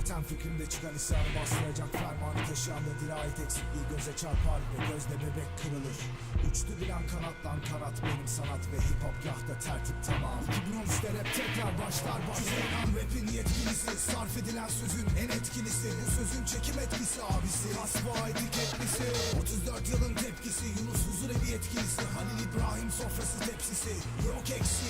Üreten fikrimde çıkan isyanı bastıracak fermanı da dirayet eksikliği göze çarpar ve gözde bebek kırılır. Uçtu bilen kanatlan kanat benim sanat ve hip hop yahta tertip tamam. 2013'te rap tekrar başlar başlayan rapin yetkilisi Sarf edilen sözün en etkilisi. Bu sözün çekim etkisi abisi. Kasva etiketlisi. 34 yılın tepkisi Yunus huzur evi yetkilisi. Halil İbrahim sofrası tepsisi. Yok eksiği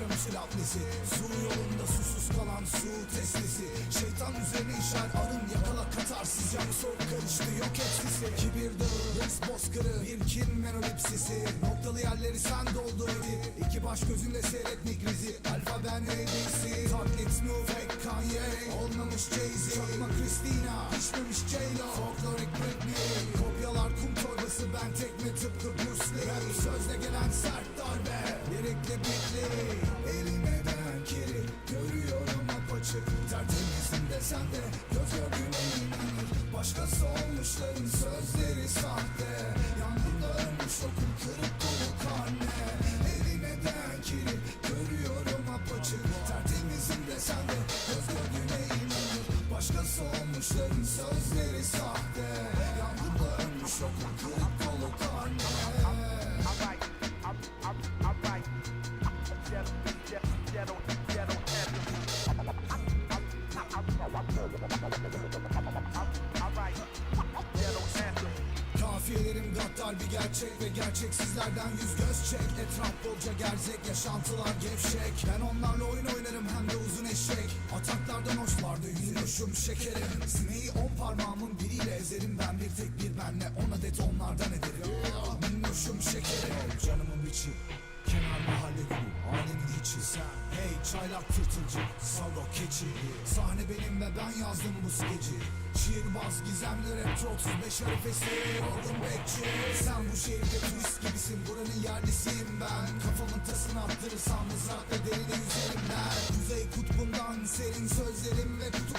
tiramisu latlisi Su yolunda susuz kalan su testisi. Şeytan üzerine işer arın yakala katarsız Yani soğuk karıştı yok etkisi Kibir dağı, hırs bozkırı Bir kin menolipsisi. Noktalı yerleri sen doldur. İki baş gözünle seyret nigrizi Alfa ben ABC Taklit Snoop Fake Kanye. Olmamış Jay-Z. Çakma Christina Pişmemiş J-Lo. Folklorik Britney. Kopyalar kum torbası ben tekme tıpkı Bruce Lee. Rap sözle gelen sert darbe Lirikli bitli Desen de Göz gördüğüne inanır Başkası olmuşların sözleri sahte Yangında ölmüş okul kırık dolu karne Elime ben kiri Görüyorum apaçık Tertemizim desen de Göz gördüğüne inanır Başkası olmuşların sözleri Gaddar bir gerçek ve gerçeksizlerden yüz göz çek. Etraf bolca gerzek. Yaşantılar gevşek. Ben onlarla oyun oynarım hem de uzun eşek. Ataklardan hoşlardı yürüyüşüm şekerim. Sineği on parmağımın biriyle ezerim. Ben bir tek çaylak tırtılcı salo keçi. Sahne benim ve ben yazdım bu skeci. Şiirbaz gizemli rapçi 35 harifesi. Oldum bekçi Sen bu şehirde turist gibisin. Buranın yerlisiyim ben. Kafamın tasını attırırsam mızrakla derine yüzerim ben. Kuzey kutbundan serin sözlerim ve kutup